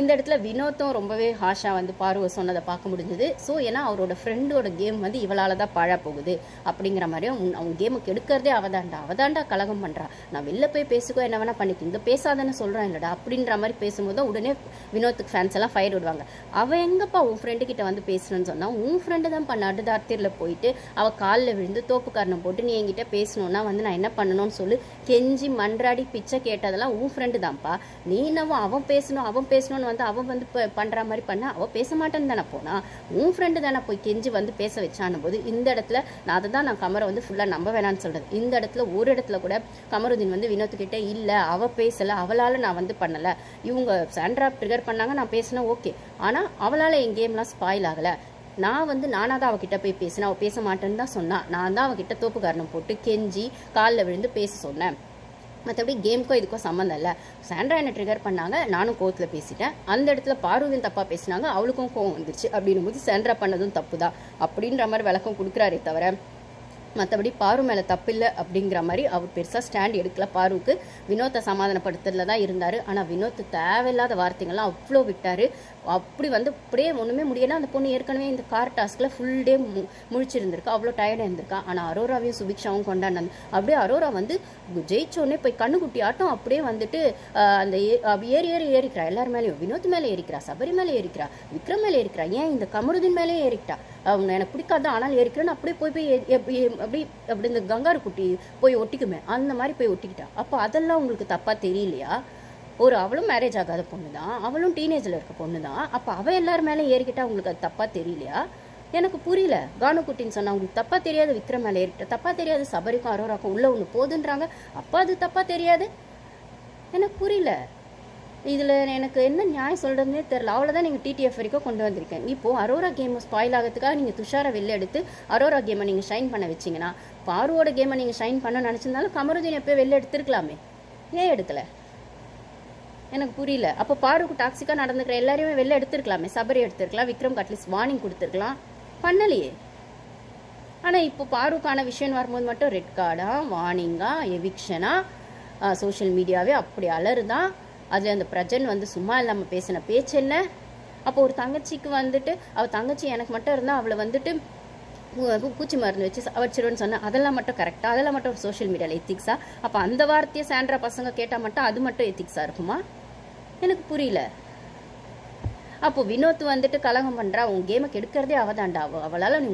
இந்த இடத்துல வினோத்தும் ரொம்பவே ஹாஷாக வந்து பார்வை சொன்னதை பார்க்க முடிஞ்சது. ஸோ ஏன்னா அவரோட ஃப்ரெண்டோட கேம் வந்து இவளால் தான் பாழா போகுது அப்படிங்கிற மாதிரி அவன் அவன் கேமுக்கு எடுக்கிறதே அவதாண்டா. அவதாண்டா கலகம் பண்ணுறா நான் வெளில போய் பேசிக்கோ என்ன வேணால் பண்ணிக்க. இந்த பேசாதன்னு சொல்கிறேன் இல்லடா அப்படின்ற மாதிரி பேசும்போது தான் உடனே வினோத்துக்கு ஃபேன்ஸ் எல்லாம் ஃபயர் விடுவாங்க. அவள் எங்கப்பா உன் ஃப்ரெண்டு கிட்ட வந்து பேசணும்னு சொன்னால் உன் ஃப்ரெண்டு தான் பண்ண அடுதார்த்தியில் போயிட்டு அவள் காலில் விழுந்து தோப்புக்காரனை போட்டு நீ என்கிட்ட பேசணுன்னா வந்து நான் என்ன பண்ணணும்னு சொல்லி. கெஞ்சி மன்றாடி பிச்சை கேட்டதெல்லாம் உன் ஃப்ரெண்டு தான்ப்பா. நீ என்னவோ அவன் பேசணும் அவன் பேசணும்னு வந்து அவன் வந்து இப்போ பண்ணுற மாதிரி பண்ண அவள் பேச மாட்டேன்னு தானே போனா. உன் ஃப்ரெண்டு தானே போய் கெஞ்சி வந்து பேச வச்சான போது இந்த இடத்துல நான் அதை தான் நான் கமரை வந்து ஃபுல்லாக நம்ப வேணாம்னு சொல்கிறது இந்த இடத்துல ஒரு இடத்துல கூட கமருதீன் வந்து வினோத்துக்கிட்ட இல்லை அவள் பேசலை அவளால் நான் வந்து பண்ணலை. இவங்க சாண்ட்ரா ட்ரிகர் பண்ணாங்க நான் பேசினேன் ஓகே ஆனால் அவளால் என் கேம்லாம் ஸ்பாயில் ஆகலை. நான் வந்து நானாக தான் அவகிட்ட போய் பேசினேன் அவள் பேச மாட்டேன்னு தான் சொன்னான் நான் தான் அவகிட்ட தோப்பு காரணம் போட்டு கெஞ்சி காலில் விழுந்து பேச சொன்னேன். மற்றபடி கேமுக்கும் இதுக்கும் சம்மந்தம் இல்லை. சாண்ட்ரா என்னை ட்ரிகர் பண்ணாங்க? நானும் கோவத்தில் பேசிட்டேன். அந்த இடத்துல பார்வதியும் தப்பாக பேசினாங்க. அவளுக்கும் கோவம் வந்துருச்சு. அப்படின்னும் போது சாண்ட்ரா பண்ணதும் தப்பு தான் அப்படின்ற மாதிரி விளக்கம் கொடுக்குறாரே தவிர மற்றபடி பாரு மேலே தப்பில்லை அப்படிங்கிற மாதிரி அவர் பெருசாக ஸ்டாண்ட் எடுக்கல. பாருவுக்கு வினோத்தை சமாதானப்படுத்துறதுல தான் இருந்தார். ஆனால் வினோத் தேவையில்லாத வார்த்தைகள்லாம் அவ்வளோ விட்டார். அப்படி வந்து அப்படியே ஒன்றுமே முடியலை. அந்த பொண்ணு ஏற்கனவே இந்த கார் டாஸ்கில் ஃபுல் டே மு முழிச்சிருந்திருக்கா. அவ்வளோ டயர்டாக இருந்திருக்கா. ஆனால் அரோராவையும் சுபிக்ஷாவும் கொண்டாடினாங்க. அப்படியே அரோரா வந்து ஜெயிச்சோடனே போய் கண்ணுக்குட்டி ஆட்டம் அப்படியே வந்துட்டு அந்த ஏ- அப்படி ஏறி ஏறி ஏறிக்கிறா. எல்லார் மேலேயும். வினோத் மேலே ஏறிக்கிறா. சபரி மேலே ஏறிக்கிறா. விக்ரம் மேலே ஏறிக்கிறா. ஏன் இந்த கமருதின் மேலே ஏறிக்கிட்டா அவங்க எனக்கு பிடிக்காது. ஆனால் ஏறிக்கிறேன்னு அப்படியே போய் போய் எப்படி அப்படி அப்படி இந்த கங்காரு குட்டி போய் ஒட்டிக்குமே அந்த மாதிரி போய் ஒட்டிக்கிட்டா. அப்போ அதெல்லாம் உங்களுக்கு தப்பாக தெரியலையா? ஒரு அவளும் மேரேஜ் ஆகாத பொண்ணு தான் அவளும் டீனேஜில் இருக்க பொண்ணு தான் அப்போ அவள் எல்லார் மேலே ஏறிக்கிட்டா உங்களுக்கு அது தப்பாக தெரியலையா? எனக்கு புரியல. கானுக்குட்டின்னு சொன்னால் அவங்களுக்கு தப்பாக தெரியாது விக்ரம் மேலே ஏறிட்ட தப்பாக தெரியாது சபரிக்கும் அரோராக்கும் உள்ள ஒன்று போதுன்றாங்க. அப்போ அது தப்பாக தெரியாது? எனக்கு புரியல. இதில் எனக்கு என்ன நியாயம் சொல்கிறதுனே தெரில அவ்வளோதான் நீங்கள் டிடிஎஃப் வரைக்கும் கொண்டு வந்திருக்கேன் இப்போது அரோரா கேம் ஸ்பாயில் ஆகிறதுக்காக நீங்கள் துஷாரை வெளில எடுத்து அரோரா கேமை நீங்கள் ஷைன் பண்ண வச்சிங்கன்னா பாருவோட கேமை நீங்கள் ஷைன் பண்ண நினச்சிருந்தாலும் கமருதீன் எப்போ வெளில எடுத்துருக்கலாமே. ஏன் எடுக்கல? எனக்கு புரியல. அப்போ பாருக்கு டாக்ஸிக்காக நடந்துக்கிற எல்லாரையுமே வெளில எடுத்துருக்கலாமே. சபரி எடுத்துருக்கலாம். விக்ரம் அட்லீஸ்ட் வார்னிங் கொடுத்துருக்கலாம். பண்ணலையே. ஆனால் இப்போ பாருக்கான விஷயம் வரும்போது மட்டும் ரெட் கார்டா வார்னிங்காக எவிக்ஷனா சோஷியல் மீடியாவே அப்படி அலருதான் அதில் அந்த பிரஜன் வந்து சும்மா இல்லாமல் பேசின பேச்சு என்ன? அப்போ ஒரு தங்கச்சிக்கு வந்துட்டு அவள் தங்கச்சி எனக்கு மட்டும் இருந்தால் அவளை வந்துட்டு பூச்சி மருந்து வச்சு வச்சிருவேன்னு சொன்னா அதெல்லாம் மட்டும் கரெக்டா அதெல்லாம் மட்டும் ஒரு சோஷியல் மீடியாவில் எத்திக்ஸா அப்போ அந்த வார்த்தையை சாண்ட்ரா பசங்க கேட்டால் மட்டும் அது மட்டும் எத்திக்ஸா இருக்குமா? எனக்கு புரியல. அப்போ வினோத் வந்துட்டு கலகம் பண்றா உன் கேமை கெடுக்கிறதே அவதாண்டா அவளால் அவளால நீ